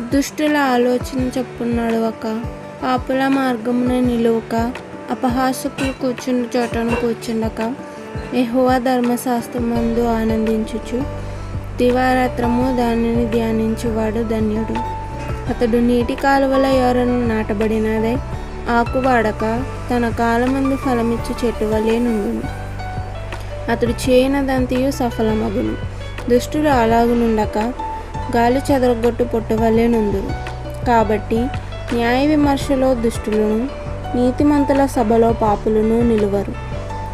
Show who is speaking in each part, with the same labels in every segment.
Speaker 1: దుష్టుల ఆలోచన చొప్పున నడవక పాపుల మార్గమున నిలువక అపహాసకులు కూర్చున్న చోటను కూర్చుండక యెహోవా ధర్మశాస్త్రమందు ఆనందించుచు దివారాత్రము దానిని ధ్యానించువాడు ధన్యుడు. అతడు నీటి కాలువల ఎవరను నాటబడినదే ఆకు వాడక తన కాలమందు ఫలమిచ్చు చెట్టు వలె నుండును. అతడు చేయనదంతయు సఫలమగును. దుష్టులు అలాగునుండక గాలి చెదరగొట్టు పొట్టు నుందురు. కాబట్టి న్యాయ విమర్శలో దుష్టులను నీతిమంతుల సభలో పాపులను నిలువరు.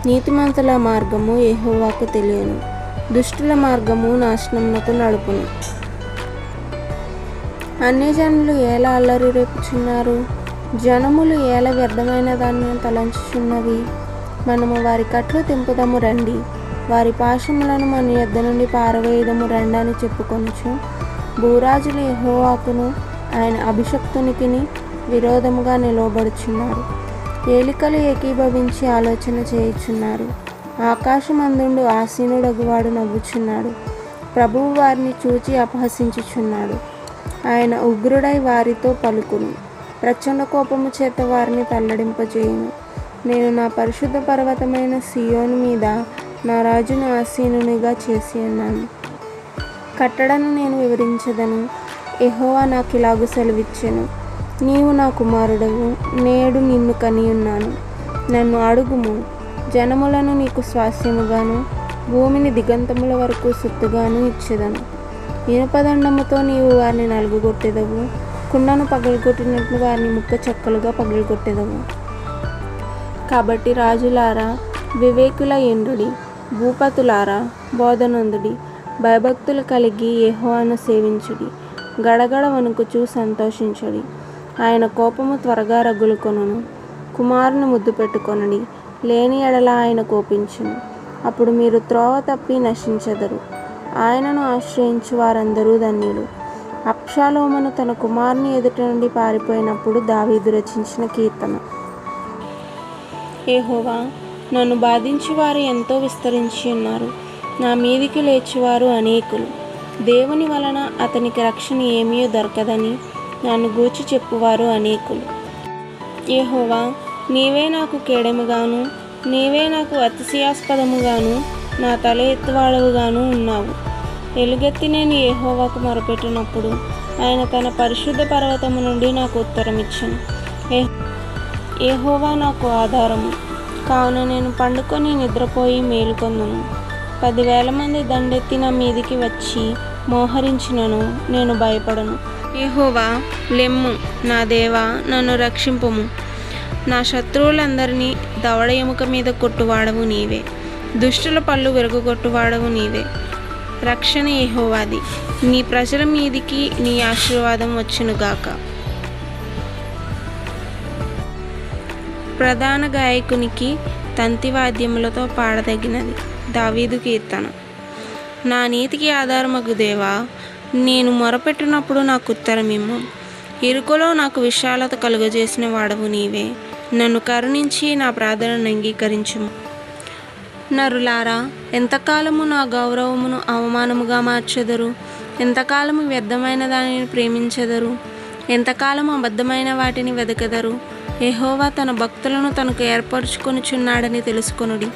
Speaker 1: నీతిమంతుల మార్గము ఏహోవాకు తెలియను. దుష్టుల మార్గము నాశనమునకు నడుపును. అన్యజనులు ఎలా అల్లరి రేపుచున్నారు? జనములు ఏల వ్యర్థమైన దాన్ని తలంచుచున్నవి? మనము వారి కట్లు తెంపుదము రండి. వారి పాశములను మన యొద్ద నుండి పారవేయదము రండి అని చెప్పుకొనుచు భూరాజులు యహోవాకును ఆయన అభిషక్తునికిని విరోధముగా నిలవబడుచున్నారు. ఏలికలు ఏకీభవించి ఆలోచన చేయుచున్నారు. ఆకాశమందుండు ఆసీనుడగువాడు నవ్వుచున్నాడు. ప్రభువు వారిని చూచి అపహసించుచున్నాడు. ఆయన ఉగ్రుడై వారితో పలుకును. ప్రచండ కోపము చేత వారిని తల్లడింపజేయును. నేను నా పరిశుద్ధ పర్వతమైన సియోను మీద నా రాజును ఆసీనునిగా చేసి ఉన్నాను. కట్టడను నేను వివరించదను. ఎహోవా నాకు ఇలాగు సెలవిచ్చెను. నీవు నా కుమారుడవు. నేడు నిన్ను కనియున్నాను. నన్ను అడుగుము. జనములను నీకు స్వాస్యముగాను భూమిని దిగంతముల వరకు సొత్తుగాను ఇచ్చేదను. ఇనుపదండముతో నీవు వారిని నలుగుగొట్టేదవు. కుండను పగలగొట్టినట్లు వారిని ముక్క చెక్కలుగా పగలగొట్టేదవు. కాబట్టి రాజులారా వివేకుల ఎండుడి భూపతులారా బోధనందుడి భయభక్తులు కలిగి యెహోవాను సేవించుడి. గడగడ వణుకుచూ సంతోషించుడి. ఆయన కోపము త్వరగా రగులుకొనును. కుమారుని ముద్దు పెట్టుకొనుడి. లేని ఎడల ఆయన కోపించును. అప్పుడు మీరు త్రోవ తప్పి నశించెదరు. ఆయనను ఆశ్రయించు వారందరూ ధన్యులు. అప్షాలోమను తన కుమారుని ఎదుట నుండి పారిపోయినప్పుడు దావీదు రచించిన కీర్తన. ఏహోవా నన్ను బాధించి వారు ఎంతో విస్తరించి ఉన్నారు. నా మీదికి లేచివారు అనేకులు. దేవుని వలన అతనికి రక్షణ ఏమీ దొరకదని నన్ను గూర్చి చెప్పువారు అనేకులు. ఏహోవా నీవే నాకు కేడెముగాను నీవే నాకు అతిశయాస్పదముగాను నా తల ఎత్తువాడవుగాను ఉన్నావు. ఎలుగెత్తి నేను ఏహోవాకు మొరపెట్టినప్పుడు ఆయన తన పరిశుద్ధ పర్వతము నుండి నాకు ఉత్తరం ఇచ్చాను ఏ ఏహోవా నాకు ఆధారము. కావున నేను పండుకొని నిద్రపోయి మేలుకొందును. పదివేల మంది దండెత్తి నా మీదికి వచ్చి మోహరించినను నేను భయపడను. ఏహోవా లెమ్ము. నా దేవా నన్ను రక్షింపుము. నా శత్రువులందరినీ దవడ ఎముక మీద కొట్టువాడవు నీవే. దుష్టుల పళ్ళు విరగొట్టువాడవు నీవే. రక్షణ ఏహోవాది నీ ప్రజల మీదికి నీ ఆశీర్వాదం వచ్చునుగాక ప్రధాన గాయకునికి తంతివాద్యములతో పాడదగినది. దావీదు కీర్తన. నా నీతికి ఆధారమగు దేవా నేను మొరపెట్టినప్పుడు నాకు ఉత్తరమిమ్ము. ఇరుకులో నాకు విశాలత కలుగజేసిన వాడవు నీవే. నన్ను కరుణించి నా ప్రార్థనను అంగీకరించుము. నరులారా ఎంతకాలము నా గౌరవమును అవమానముగా మార్చెదరు? ఎంతకాలము వ్యర్థమైన దానిని ప్రేమించెదరు? ఎంతకాలము అబద్ధమైన వాటిని వెదకెదరు? ఎహోవా తన భక్తులను తనకు ఏర్పరచుకొనుచున్నాడని తెలుసుకొనుడి.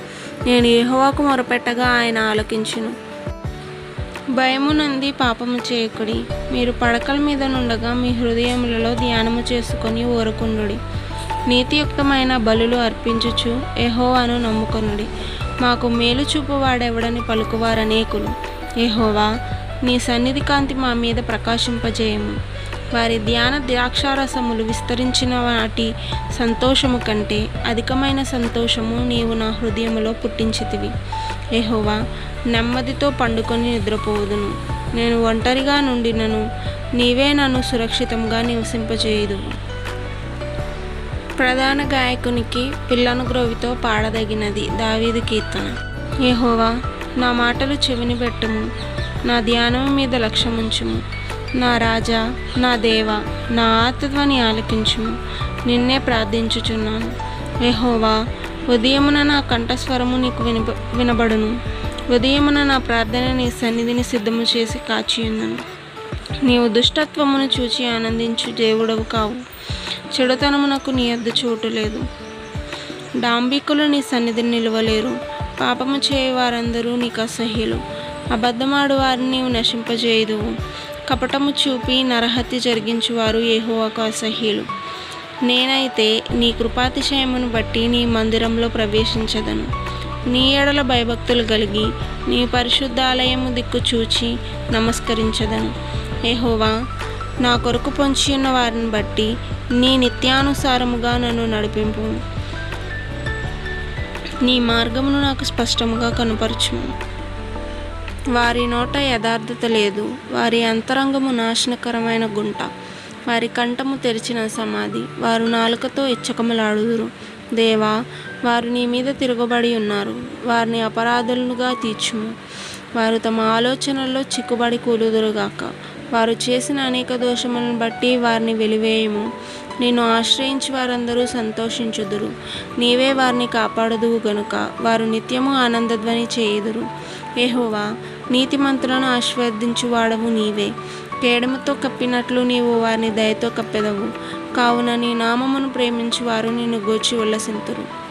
Speaker 1: నేను ఎహోవాకు మొరపెట్టగా ఆయన ఆలకించును. భయము నుండి పాపము చేయకుడి. మీరు పడకల మీద నుండగా మీ హృదయములలో ధ్యానము చేసుకొని ఊరకుండుడి నీతియుక్తమైన బలులు అర్పించుచు ఎహోవాను నమ్ముకొనుడి. మాకు మేలు చూపువాడెవడని పలుకువారనేకులు. ఎహోవా నీ సన్నిధి కాంతి మా మీద ప్రకాశింపజేయము. వారి ధ్యాన ద్రాక్షారసములు విస్తరించిన వాటి సంతోషము కంటే అధికమైన సంతోషము నీవు నా హృదయములో పుట్టించితివి. ఎహోవా నెమ్మదితో పండుకొని నిద్రపోదును నేను ఒంటరిగా నుండినను నీవే నన్ను సురక్షితంగా నివసింపజేయదు ప్రధాన గాయకునికి పిల్లను గ్రోవితో పాడదగినది దావీదు కీర్తన. ఏహోవా నా మాటలు చెవిని పెట్టము నా ధ్యానం మీద లక్ష్యముంచుము. నా రాజా నా దేవ నా ఆత్మధ్వని ఆలకించుము. నిన్నే ప్రార్థించుచున్నాను. ఏహోవా ఉదయమున నా కంఠస్వరము నీకు వినబ వినబడును. ఉదయమున నా ప్రార్థన నీ సన్నిధిని సిద్ధము చేసి కాచియున్నాను. నీవు దుష్టత్వమును చూచి ఆనందించు దేవుడవు కావు. చెడుతనమునకు నీ అద్దు చోటు లేదు. డాంబికులు నీ సన్నిధిని నిలవలేరు. పాపము చేయవారందరూ నీకు అసహ్యులు. అబద్ధమాడు వారిని నీవు నశింపజేయుదువు. కపటము చూపి నరహత్య జరిగించువారు ఏహోవాకు అసహ్యులు. నేనైతే నీ కృపాతిశయమును బట్టి నీ మందిరంలో ప్రవేశించదను. నీ ఎడల భయభక్తులు కలిగి నీ పరిశుద్ధాలయము దిక్కు చూచి నమస్కరించదను. ఏహోవా నా కొరకు పొంచి ఉన్న వారిని బట్టి నీ నిత్యానుసారముగా నన్ను నడిపింపు. నీ మార్గమును నాకు స్పష్టముగా కనపరచుము. వారి నోట యథార్థత లేదు. వారి అంతరంగము నాశనకరమైన గుంట. వారి కంఠము తెరిచిన సమాధి. వారు నాలుకతో ఇచ్చకములాడుదురు దేవా వారు నీ మీద తిరగబడి ఉన్నారు. వారిని అపరాధులుగా తీర్చుము. వారు తమ ఆలోచనల్లో చిక్కుబడి కూలుదురుగాక. వారు చేసిన అనేక దోషములను బట్టి వారిని వెలివేయము. నేను ఆశ్రయించి వారందరూ సంతోషించుదురు. నీవే వారిని కాపాడుదువు గనుక. వారు నిత్యము ఆనందధ్వని చేయుదురు. ఏహోవా నీతిమంతులను ఆశీర్వదించువాడవు నీవే. కేడముతో కప్పినట్లు నీవు వారిని దయతో కప్పెదవు. కావున నీ నామమును ప్రేమించువారు నిన్ను గూర్చి ఉల్లసింతురు.